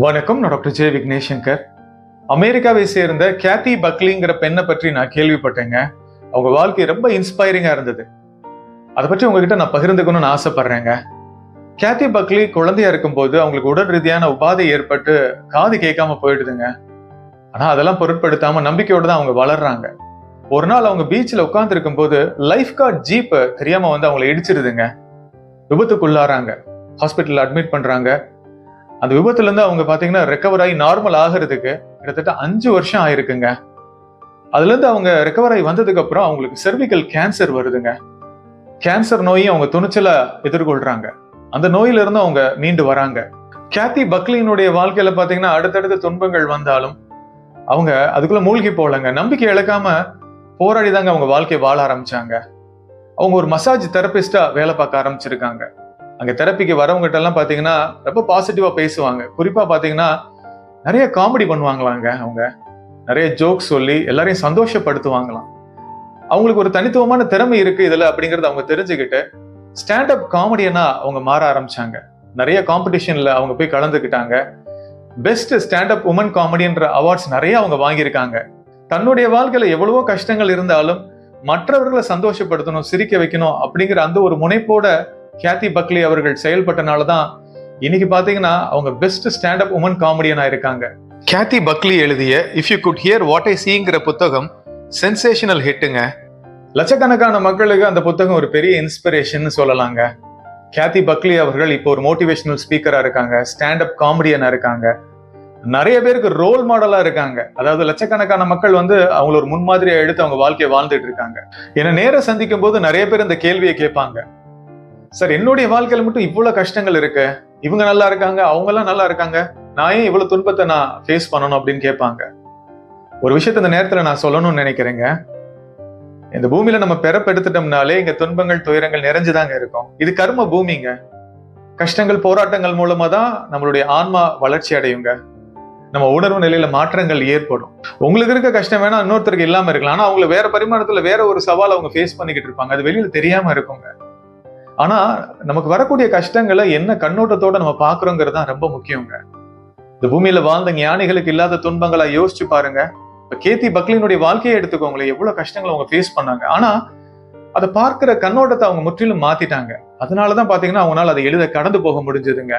வணக்கம் நான் doctor J விக்னேஷங்கர். அமெரிக்காவை சேர்ந்த கேத்தி பக்லிங்கிற பெண்ணை பற்றி நான் கேள்விப்பட்டேங்க. அவங்க வாழ்க்கை ரொம்ப இன்ஸ்பைரிங்கா இருந்தது. அதை பற்றி உங்ககிட்ட நான் பகிர்ந்துக்கணும்னு ஆசைப்படுறேங்க. கேத்தி பக்லி குழந்தையா இருக்கும்போது அவங்களுக்கு உடல் ரீதியான உபாதை ஏற்பட்டு காது கேட்காம போயிடுதுங்க. ஆனா அதெல்லாம் பொருட்படுத்தாம நம்பிக்கையோடு தான் அவங்க வளர்றாங்க. ஒரு நாள் அவங்க பீச்சில் உட்கார்ந்து இருக்கும்போது லைஃப் கார்ட் ஜீப்பை தெரியாம வந்து அவங்கள இடிச்சிருதுங்க விபத்துக்குள்ளாராங்க ஹாஸ்பிட்டலில் அட்மிட் பண்றாங்க. அந்த விபத்துல இருந்து அவங்க பாத்தீங்கன்னா ரெக்கவர் ஆகி நார்மல் ஆகிறதுக்கு கிட்டத்தட்ட அஞ்சு வருஷம் ஆயிருக்குங்க. அதுல இருந்து அவங்க ரெக்கவர் ஆகி வந்ததுக்கு அப்புறம் அவங்களுக்கு செர்விக்கல் கேன்சர் வருதுங்க. கேன்சர் நோயை அவங்க துணிச்சலா எதிர்கொள்றாங்க. அந்த நோயிலிருந்து அவங்க மீண்டு வராங்க. கேத்தி பக்லினுடைய வாழ்க்கையில பாத்தீங்கன்னா அடுத்தடுத்த துன்பங்கள் வந்தாலும் அவங்க அதுக்குள்ள மூழ்கி போகலங்க. நம்பிக்கை இழக்காம போராடி தாங்க அவங்க வாழ்க்கையை வாழ ஆரம்பிச்சாங்க. அவங்க ஒரு மசாஜ் தெரபிஸ்டா வேலை பார்க்க ஆரம்பிச்சிருக்காங்க. அங்க தெரப்பிக்கு வரவங்ககிட்ட எல்லாம் பாத்தீங்கன்னா ரொம்ப பாசிட்டிவா பேசுவாங்க. குறிப்பா பாத்தீங்கன்னா நிறைய காமெடி பண்ணுவாங்களாங்க அவங்க. நிறைய ஜோக்ஸ் சொல்லி எல்லாரையும் சந்தோஷப்படுத்துவாங்களாம். அவங்களுக்கு ஒரு தனித்துவமான திறமை இருக்கு இதுல அப்படிங்கறத அவங்க தெரிஞ்சுக்கிட்டு ஸ்டாண்ட் அப் காமெடியனா அவங்க மாற ஆரம்பிச்சாங்க. நிறைய காம்படிஷன்ல அவங்க போய் கலந்துக்கிட்டாங்க. பெஸ்ட் ஸ்டாண்ட் அப் உமன் காமெடின்ற அவார்ட்ஸ் நிறைய அவங்க வாங்கியிருக்காங்க. தன்னுடைய வாழ்க்கையில எவ்வளவோ கஷ்டங்கள் இருந்தாலும் மற்றவர்களை சந்தோஷப்படுத்தணும் சிரிக்க வைக்கணும் அப்படிங்கிற அந்த ஒரு முனைப்போட கேத்தி பக்லி அவர்கள் செயல்பட்டனால தான் இன்னைக்கு பாத்தீங்கன்னா அவங்க பெஸ்ட் ஸ்டாண்ட் அப் உமன் காமெடியனா இருக்காங்க. கேத்தி பக்லி எழுதிய if you could hear what I சீங்கிற புத்தகம் சென்சேஷனல் ஹிட்டுங்க லட்சக்கணக்கான மக்களுக்கு அந்த புத்தகம் ஒரு பெரிய இன்ஸ்பிரேஷன் சொல்லலாங்க. கேத்தி பக்லி அவர்கள் இப்போ ஒரு மோட்டிவேஷனல் ஸ்பீக்கரா இருக்காங்க ஸ்டாண்ட் அப் காமெடியனா இருக்காங்க. நிறைய பேருக்கு ரோல் மாடலா இருக்காங்க. அதாவது லட்சக்கணக்கான மக்கள் வந்து அவங்கள ஒரு முன்மாதிரியா எடுத்து அவங்க வாழ்க்கையை வாழ்ந்துட்டு இருக்காங்க. என்ன நேர சந்திக்கும் போது நிறைய பேர் இந்த கேள்வியை கேட்பாங்க. சார் என்னுடைய வாழ்க்கையில மட்டும் இவ்வளவு கஷ்டங்கள் இருக்கு. இவங்க நல்லா இருக்காங்க அவங்க எல்லாம் நல்லா இருக்காங்க. நான் ஏன் இவ்வளவு துன்பத்தை நான் ஃபேஸ் பண்ணணும் அப்படின்னு கேட்பாங்க. ஒரு விஷயத்த இந்த நேரத்துல நான் சொல்லணும்னு நினைக்கிறேங்க. இந்த பூமியில நம்ம பிறப்பெடுத்துட்டோம்னாலே இங்க துன்பங்கள் துயரங்கள் நிறைஞ்சுதாங்க இருக்கும். இது கர்ம பூமிங்க. கஷ்டங்கள் போராட்டங்கள் மூலமா தான் நம்மளுடைய ஆன்மா வளர்ச்சி அடையுங்க. நம்ம உணர்வு நிலையில மாற்றங்கள் ஏற்படும். உங்களுக்கு இருக்க கஷ்டம் வேணா இன்னொருத்தருக்கு இல்லாம இருக்கலாம். ஆனா அவங்கள வேற பரிமாணத்துல வேற ஒரு சவால் அவங்க ஃபேஸ் பண்ணிக்கிட்டு இருப்பாங்க. அது வெளியில தெரியாம இருக்குங்க. ஆனா நமக்கு வரக்கூடிய கஷ்டங்களை என்ன கண்ணோட்டத்தோட நம்ம பாக்குறோங்கிறது தான் ரொம்ப முக்கியங்க. இந்த பூமியில வாழ்ந்த ஞானிகளுக்கு இல்லாத துன்பங்களா யோசிச்சு பாருங்க. இப்ப கேத்தி பக்லினுடைய வாழ்க்கையை எடுத்துக்கோங்களேன் எவ்வளவு கஷ்டங்களை அவங்க ஃபேஸ் பண்ணாங்க. ஆனா அதை பார்க்கிற கண்ணோட்டத்தை அவங்க முற்றிலும் மாத்திட்டாங்க. அதனாலதான் பாத்தீங்கன்னா அவங்களால அதை எளித கடந்து போக முடிஞ்சதுங்க.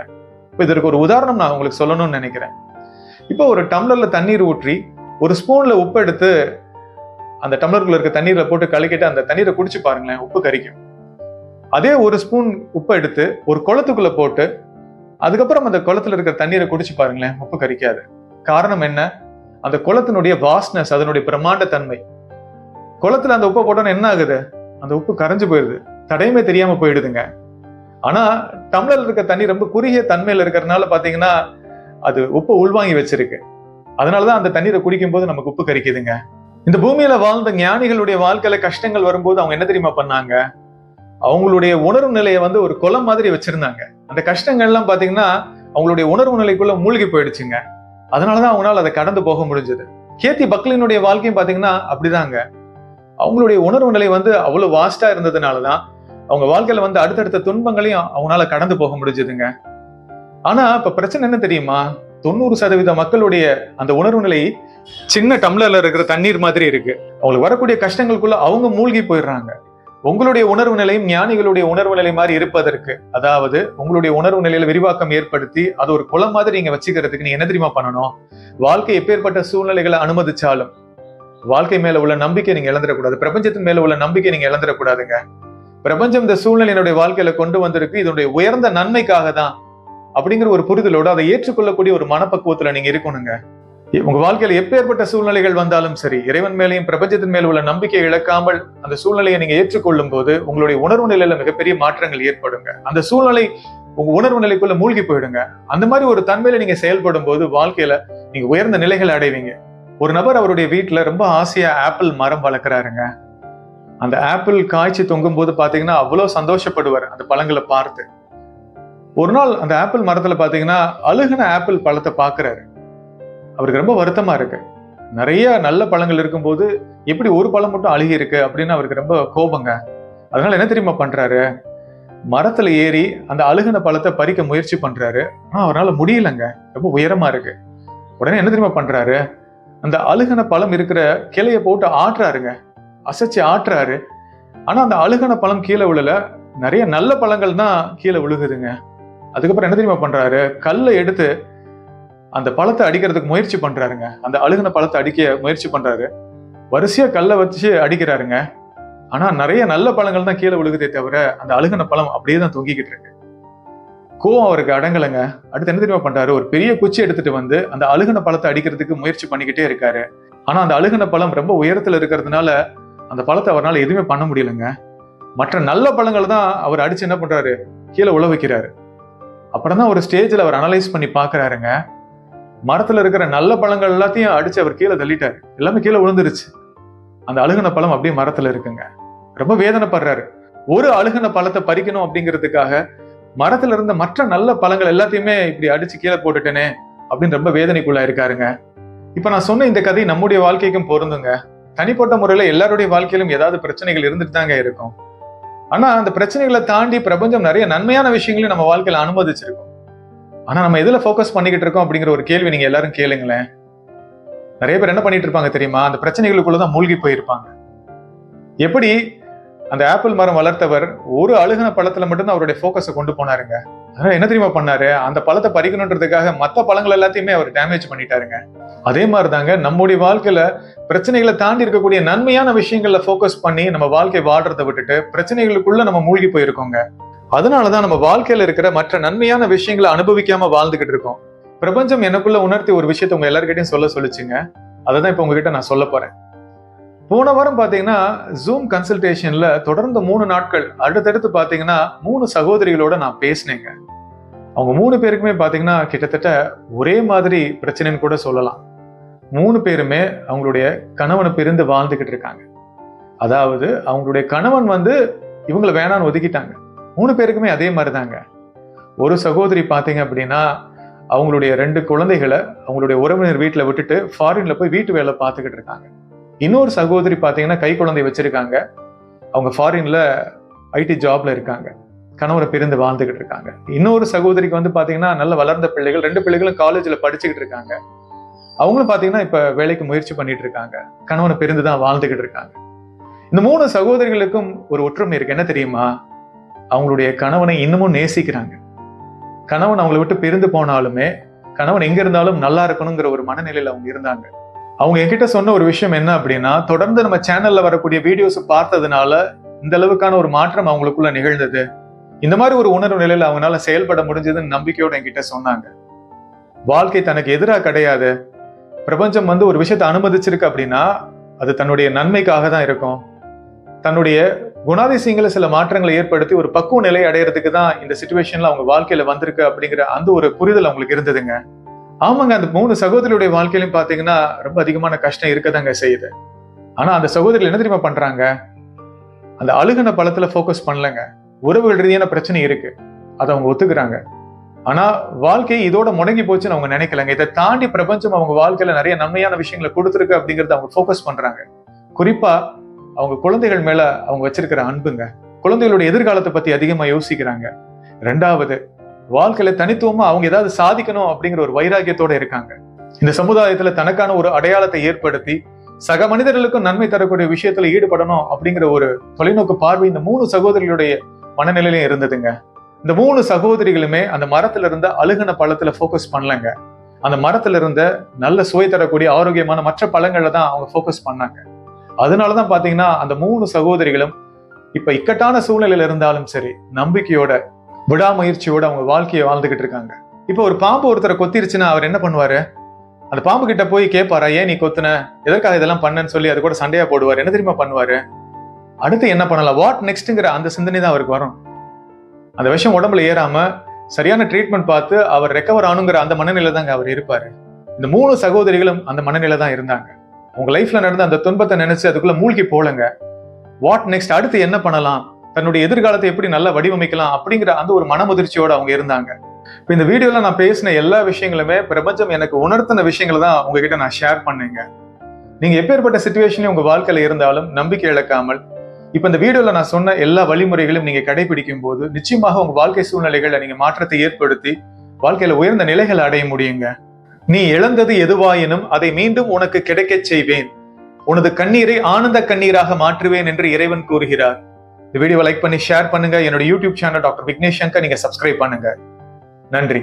இப்ப இதற்கு ஒரு உதாரணம் நான் உங்களுக்கு சொல்லணும்னு நினைக்கிறேன். இப்போ ஒரு டம்ளர்ல தண்ணீர் ஊற்றி ஒரு ஸ்பூன்ல உப்பு எடுத்து அந்த டம்ளருக்குள்ள இருக்க தண்ணீர்ல போட்டு கலக்கிட்டு அந்த தண்ணீரை குடிச்சு பாருங்களேன் உப்பு கரிக்கும். அதே ஒரு ஸ்பூன் உப்பை எடுத்து ஒரு குளத்துக்குள்ள போட்டு அதுக்கப்புறம் அந்த குளத்துல இருக்கிற தண்ணீரை குடிச்சு பாருங்களேன் உப்பு கரிக்காது. காரணம் என்ன? அந்த குளத்தினுடைய வாஸ்னஸ் அதனுடைய பிரம்மாண்ட தன்மை குளத்துல அந்த உப்பை போட்டோன்னு என்ன ஆகுது? அந்த உப்பு கரைஞ்சு போயிடுது. தடையுமே தெரியாம போயிடுதுங்க. ஆனா டம்ளர்ல இருக்க தண்ணி ரொம்ப குறுகிய தன்மையில இருக்கிறதுனால பாத்தீங்கன்னா அது உப்பு உள்வாங்கி வச்சிருக்கு. அதனாலதான் அந்த தண்ணீரை குடிக்கும் போது நமக்கு உப்பு கரிக்குதுங்க. இந்த பூமியில வாழ்ந்த ஞானிகளுடைய வாழ்க்கையில கஷ்டங்கள் வரும்போது அவங்க என்ன தெரியுமா பண்ணாங்க? அவங்களுடைய உணர்வு நிலையை வந்து ஒரு குளம் மாதிரி வச்சிருந்தாங்க. அந்த கஷ்டங்கள்லாம் பாத்தீங்கன்னா அவங்களுடைய உணர்வு நிலைக்குள்ள மூழ்கி போயிடுச்சுங்க. அதனாலதான் அவங்களால அதை கடந்து போக முடிஞ்சது. கேத்தி பக்லினுடைய வாழ்க்கையும் பாத்தீங்கன்னா அப்படிதாங்க. அவங்களுடைய உணர்வு நிலை வந்து அவ்வளவு வாஸ்டா இருந்ததுனாலதான் அவங்க வாழ்க்கையில வந்து அடுத்தடுத்த துன்பங்களையும் அவங்களால கடந்து போக முடிஞ்சதுங்க. ஆனா இப்ப பிரச்சனை என்ன தெரியுமா? தொண்ணூறு சதவீத மக்களுடைய அந்த உணர்வு நிலை சின்ன டம்ளர்ல இருக்கிற தண்ணீர் மாதிரி இருக்கு. அவங்களுக்கு வரக்கூடிய கஷ்டங்களுக்குள்ள அவங்க மூழ்கி போயிடுறாங்க. உங்களுடைய உணர்வு நிலையும் ஞானிகளுடைய உணர்வு நிலை மாதிரி இருப்பதற்கு அதாவது உங்களுடைய உணர்வு நிலையில விரிவாக்கம் ஏற்படுத்தி அது ஒரு குளம் மாதிரி நீங்க வச்சுக்கிறதுக்கு நீங்க என்ன தெரியுமா பண்ணணும்? வாழ்க்கை எப்பேற்பட்ட சூழ்நிலைகளை அனுமதிச்சாலும் வாழ்க்கை மேல உள்ள நம்பிக்கை நீங்க இழந்துடக்கூடாது. பிரபஞ்சத்தின் மேல உள்ள நம்பிக்கை நீங்க இழந்துடக்கூடாதுங்க. பிரபஞ்சம் இந்த சூழ்நிலை என்னுடைய வாழ்க்கையில கொண்டு வந்திருக்கு இதனுடைய உயர்ந்த நன்மைக்காக தான் அப்படிங்கிற ஒரு புரிதலோட அதை ஏற்றுக்கொள்ளக்கூடிய ஒரு மனப்பக்குவத்துல நீங்க இருக்கணுங்க. உங்க வாழ்க்கையில எப்பேற்பட்ட சூழ்நிலைகள் வந்தாலும் சரி இறைவன் மேலையும் பிரபஞ்சத்தின் மேலும் உள்ள நம்பிக்கை இழக்காமல் அந்த சூழ்நிலையை நீங்க ஏற்றுக்கொள்ளும் போது உங்களுடைய உணர்வு நிலையில மிகப்பெரிய மாற்றங்கள் ஏற்படுங்க. அந்த சூழ்நிலை உங்க உணர்வு நிலைக்குள்ள மூழ்கி போயிடுங்க. அந்த மாதிரி ஒரு தன்மையில நீங்க செயல்படும் போது வாழ்க்கையில நீங்க உயர்ந்த நிலைகளை அடைவீங்க. ஒரு நபர் அவருடைய வீட்டுல ரொம்ப ஆசையா ஆப்பிள் மரம் வளர்க்குறாருங்க. அந்த ஆப்பிள் காய்ச்சி தொங்கும் போது பாத்தீங்கன்னா அவ்வளவு சந்தோஷப்படுவார் அந்த பழங்களை பார்த்து. ஒரு நாள் அந்த ஆப்பிள் மரத்துல பாத்தீங்கன்னா அழுகின ஆப்பிள் பழத்தை பாக்குறாரு. அவருக்கு ரொம்ப வருத்தமா இருக்கு. நிறைய நல்ல பழங்கள் இருக்கும்போது எப்படி ஒரு பழம் மட்டும் அழுகி இருக்கு அப்படின்னு அவருக்கு ரொம்ப கோபங்க. அதனால என்ன தெரியுமா பண்றாரு? மரத்துல ஏறி அந்த அழுகுன பழத்தை பறிக்க முயற்சி பண்றாரு. ஆனா அவரால் முடியலங்க. ரொம்ப உயரமா இருக்கு. உடனே என்ன தெரியுமா பண்றாரு? அந்த அழுகுன பழம் இருக்கிற கிளைய போட்டு ஆட்டுறாருங்க. அசைச்சு ஆட்டுறாரு. ஆனா அந்த அழுகுன பழம் கீழே விழல. நிறைய நல்ல பழங்கள் தான் கீழே விழுகுதுங்க. அதுக்கப்புறம் என்ன தெரியுமா பண்றாரு? கல்லை எடுத்து அந்த பழத்தை அடிக்கிறதுக்கு முயற்சி பண்றாருங்க. அந்த அழுகுன பழத்தை அடிக்க முயற்சி பண்றாரு. வரிசையா கல்லை வச்சு அடிக்கிறாருங்க. ஆனா நிறைய நல்ல பழங்கள் தான் கீழே விழுகுதே தவிர அந்த அழுகுன பழம் அப்படியே தான் தொங்கிக்கிட்டு இருக்கு. கோவம் அவருக்கு அடங்கலைங்க. அடுத்து என்ன தெரியுமா பண்றாரு? ஒரு பெரிய குச்சி எடுத்துட்டு வந்து அந்த அழுகுன பழத்தை அடிக்கிறதுக்கு முயற்சி பண்ணிக்கிட்டே இருக்காரு. ஆனா அந்த அழுகுன பழம் ரொம்ப உயரத்துல இருக்கிறதுனால அந்த பழத்தை அவரால் எதுவுமே பண்ண முடியலைங்க. மற்ற நல்ல பழங்கள் தான் அவர் அடிச்சு என்ன பண்றாரு? கீழே உழ வைக்கிறாரு. அப்புறம் தான் ஒரு ஸ்டேஜில் அவர் அனலைஸ் பண்ணி பார்க்குறாருங்க. மரத்துல இருக்கிற நல்ல பழங்கள் எல்லாத்தையும் அடிச்சு அவர் கீழே தள்ளிட்டாரு. எல்லாமே கீழே விழுந்துருச்சு. அந்த அழுகுன பழம் அப்படியே மரத்துல இருக்குங்க. ரொம்ப வேதனைப்படுறாரு. ஒரு அழுகுன பழத்தை பறிக்கணும் அப்படிங்கிறதுக்காக மரத்துல இருந்த மற்ற நல்ல பழங்கள் எல்லாத்தையுமே இப்படி அடிச்சு கீழே போட்டுட்டேனே அப்படின்னு ரொம்ப வேதனைக்குள்ளா இருக்காருங்க. இப்ப நான் சொன்ன இந்த கதை நம்முடைய வாழ்க்கைக்கும் பொருந்துங்க. தனிப்பட்ட முறையில எல்லாருடைய வாழ்க்கையிலும் ஏதாவது பிரச்சனைகள் இருந்துட்டு தாங்க இருக்கும். ஆனா அந்த பிரச்சனைகளை தாண்டி பிரபஞ்சம் நிறைய நன்மையான விஷயங்களையும் நம்ம வாழ்க்கையில அனுமதிச்சிருக்கோம். ஆனா நம்ம எதுல ஃபோக்கஸ் பண்ணிக்கிட்டு இருக்கோம் அப்படிங்கிற ஒரு கேள்வி நீங்க எல்லாரும் கேளுங்களேன். நிறைய பேர் என்ன பண்ணிட்டு இருப்பாங்க தெரியுமா? அந்த பிரச்சனைகளுக்குள்ளதான் மூழ்கி போயிருப்பாங்க. எப்படி அந்த ஆப்பிள் மரம் வளர்த்தவர் ஒரு அழுகுன பழத்துல மட்டும்தான் அவருடைய ஃபோக்கஸை கொண்டு போனாருங்க. அதனால என்ன தெரியுமா பண்ணாரு? அந்த பழத்தை பறிக்கணுன்றதுக்காக மற்ற பழங்கள் எல்லாத்தையுமே அவர் டேமேஜ் பண்ணிட்டாருங்க. அதே மாதிரி தாங்க நம்முடைய வாழ்க்கையில பிரச்சனைகளை தாண்டி இருக்கக்கூடிய நன்மையான விஷயங்கள்ல ஃபோக்கஸ் பண்ணி நம்ம வாழ்க்கை வாழ்றதை விட்டுட்டு பிரச்சனைகளுக்குள்ள நம்ம மூழ்கி போயிருக்கோங்க. அதனாலதான் நம்ம வாழ்க்கையில இருக்கிற மற்ற நன்மையான விஷயங்களை அனுபவிக்காம வாழ்ந்துகிட்டு இருக்கோம். பிரபஞ்சம் எனக்குள்ள உணர்த்தி ஒரு விஷயத்த உங்க எல்லாருக்கிட்டையும் சொல்ல சொல்லிச்சுங்க. அதை தான் இப்போ உங்ககிட்ட நான் சொல்ல போறேன். போன வாரம் பார்த்தீங்கன்னா ஜூம் கன்சல்டேஷன்ல தொடர்ந்து மூணு நாட்கள் அடுத்தடுத்து பார்த்தீங்கன்னா மூணு சகோதரிகளோட நான் பேசினேங்க. அவங்க மூணு பேருக்குமே பார்த்தீங்கன்னா கிட்டத்தட்ட ஒரே மாதிரி பிரச்சனைன்னு கூட சொல்லலாம். மூணு பேருமே அவங்களுடைய கணவனை பிரிந்து வாழ்ந்துகிட்டு இருக்காங்க. அதாவது அவங்களுடைய கணவன் வந்து இவங்களை வேணான்னு ஒதுக்கிட்டாங்க. மூணு பேருக்குமே அதே மாதிரி தாங்க ஒரு சகோதரி பாத்தீங்க அப்படின்னா அவங்களுடைய ரெண்டு குழந்தைகளை அவங்களுடைய உறவினர் வீட்டில் விட்டுட்டு ஃபாரின்ல போய் வீட்டு வேலை பார்த்துக்கிட்டு இருக்காங்க. இன்னொரு சகோதரி பார்த்தீங்கன்னா கை குழந்தை வச்சிருக்காங்க. அவங்க ஃபாரின்ல ஐடி ஜாப்ல இருக்காங்க. கணவரை பிரிந்து வாழ்ந்துகிட்டு இருக்காங்க. இன்னொரு சகோதரிக்கு வந்து பாத்தீங்கன்னா நல்ல வளர்ந்த பிள்ளைகள் ரெண்டு பிள்ளைகளும் காலேஜ்ல படிச்சுக்கிட்டு இருக்காங்க. அவங்களும் பாத்தீங்கன்னா இப்ப வேலைக்கு முயற்சி பண்ணிட்டு இருக்காங்க. கணவனை பிரிந்து தான் வாழ்ந்துகிட்டு இருக்காங்க. இந்த மூணு சகோதரிகளுக்கும் ஒரு ஒற்றுமை இருக்கு. என்ன தெரியுமா? அவங்களுடைய கணவனை இன்னமும் நேசிக்கிறாங்க. கணவன் அவங்களை விட்டு பிரிந்து போனாலுமே கணவன் எங்க இருந்தாலும் நல்லா இருக்கணுங்கிற ஒரு மனநிலையில அவங்க இருந்தாங்க. அவங்க என்கிட்ட சொன்ன ஒரு விஷயம் என்ன அப்படின்னா தொடர்ந்து நம்ம சேனல்ல வரக்கூடிய வீடியோஸ் பார்த்ததுனால இந்த அளவுக்கான ஒரு மாற்றம் அவங்களுக்குள்ள நிகழ்ந்தது. இந்த மாதிரி ஒரு உணர்வு நிலையில அவங்களால செயல்பட முடிஞ்சதுன்னு நம்பிக்கையோட என்கிட்ட சொன்னாங்க. வாழ்க்கை தனக்கு எதிராக கிடையாது. பிரபஞ்சம் வந்து ஒரு விஷயத்தை அனுமதிச்சிருக்கு அப்படின்னா அது தன்னுடைய நன்மைக்காக தான் இருக்கும். தன்னுடைய குணாதிசயங்களை சில மாற்றங்களை ஏற்படுத்தி ஒரு பக்குவ நிலை அடையிறதுக்கு தான் இந்த சுச்சுவேஷன்ல அவங்க வாழ்க்கையில வந்திருக்கு அப்படிங்கிற அந்த ஒரு புரிதல் அவங்களுக்கு இருந்ததுங்க. ஆமாங்க அந்த மூணு சகோதரியுடைய வாழ்க்கையிலும் பாத்தீங்கன்னா ரொம்ப அதிகமான கஷ்டம் இருக்கதாங்க செய்யுது. ஆனா அந்த சகோதரி என்ன தெரியுமா பண்றாங்க? அந்த அழுகுன பழத்துல ஃபோக்கஸ் பண்ணலங்க. உறவுகள் ரீதியான பிரச்சனை இருக்கு. அதை அவங்க ஒத்துக்கிறாங்க. ஆனா வாழ்க்கை இதோட முடங்கி போச்சுன்னு அவங்க நினைக்கலங்க. இதை தாண்டி பிரபஞ்சம் அவங்க வாழ்க்கையில நிறைய நன்மையான விஷயங்களை கொடுத்துருக்கு அப்படிங்கறத அவங்க ஃபோக்கஸ் பண்றாங்க. குறிப்பா அவங்க குழந்தைகள் மேல அவங்க வச்சிருக்கிற அன்புங்க. குழந்தைகளுடைய எதிர்காலத்தை பத்தி அதிகமா யோசிக்கிறாங்க. ரெண்டாவது வாழ்க்கையில தனித்துவமா அவங்க ஏதாவது சாதிக்கணும் அப்படிங்கிற ஒரு வைராகியத்தோட இருக்காங்க. இந்த சமுதாயத்துல தனக்கான ஒரு அடையாளத்தை ஏற்படுத்தி சக மனிதர்களுக்கும் நன்மை தரக்கூடிய விஷயத்துல ஈடுபடணும் அப்படிங்கிற ஒரு தொலைநோக்கு பார்வை இந்த மூணு சகோதரிகளுடைய மனநிலையிலும் இருந்ததுங்க. இந்த மூணு சகோதரிகளுமே அந்த மரத்துல இருந்த அழுகுன பழத்துல ஃபோக்கஸ் பண்ணலங்க. அந்த மரத்துல இருந்த நல்ல சுவை தரக்கூடிய ஆரோக்கியமான மற்ற பழங்களை தான் அவங்க ஃபோக்கஸ் பண்ணாங்க. அதனால தான் பார்த்தீங்கன்னா அந்த மூணு சகோதரிகளும் இப்போ இக்கட்டான சூழ்நிலையில் இருந்தாலும் சரி நம்பிக்கையோட விடாமுயற்சியோட அவங்க வாழ்க்கையை வாழ்ந்துகிட்டு இருக்காங்க. இப்போ ஒரு பாம்பு ஒருத்தரை கொத்திருச்சுன்னா அவர் என்ன பண்ணுவாரு? அந்த பாம்பு கிட்ட போய் கேட்பாரா ஏன் நீ கொத்துன? எதற்காக இதெல்லாம் பண்ணன்னு சொல்லி அது கூட சண்டையா போடுவார். என்ன தெரியுமா பண்ணுவாரு? அடுத்து என்ன பண்ணலாம்? வாட் நெக்ஸ்ட்டுங்கிற அந்த சிந்தனை தான் அவருக்கு வரும். அந்த விஷயம் உடம்புல ஏறாம சரியான ட்ரீட்மெண்ட் பார்த்து அவர் ரெக்கவர் ஆணுங்கிற அந்த மனநிலை தாங்க அவர் இருப்பாரு. இந்த மூணு சகோதரிகளும் அந்த மனநிலை தான் இருந்தாங்க. உங்க லைஃப்ல நடந்த அந்த துன்பத்தை நினைச்சு அதுக்குள்ள மூழ்கி போலங்க. வாட் நெக்ஸ்ட் அடுத்து என்ன பண்ணலாம்? தன்னுடைய எதிர்காலத்தை எப்படி நல்லா வடிவமைக்கலாம் அப்படிங்கிற அந்த ஒரு மனமுதிர்ச்சியோட அவங்க இருந்தாங்க. இப்போ இந்த வீடியோல நான் பேசின எல்லா விஷயங்களுமே பிரபஞ்சம் எனக்கு உணர்த்தின விஷயங்களை தான் உங்ககிட்ட நான் ஷேர் பண்ணேங்க. நீங்க எப்பேற்பட்ட சுச்சுவேஷன்ல உங்க வாழ்க்கையில இருந்தாலும் நம்பிக்கை இழக்காமல் இப்ப இந்த வீடியோல நான் சொன்ன எல்லா வழிமுறைகளும் நீங்க கடைபிடிக்கும் போது நிச்சயமாக உங்க வாழ்க்கை சூழ்நிலைகளை நீங்க மாற்றத்தை ஏற்படுத்தி வாழ்க்கையில உயர்ந்த நிலைகளை அடைய முடியுங்க. நீ இழந்தது எதுவாயினும் அதை மீண்டும் உனக்கு கிடைக்கச் செய்வேன். உனது கண்ணீரை ஆனந்த கண்ணீராக மாற்றுவேன் என்று இறைவன் கூறுகிறார். இந்த வீடியோ லைக் பண்ணி ஷேர் பண்ணுங்க. என்னோட YouTube channel doctor Vignesh Shankar நீங்க சப்ஸ்கிரைப் பண்ணுங்க. நன்றி.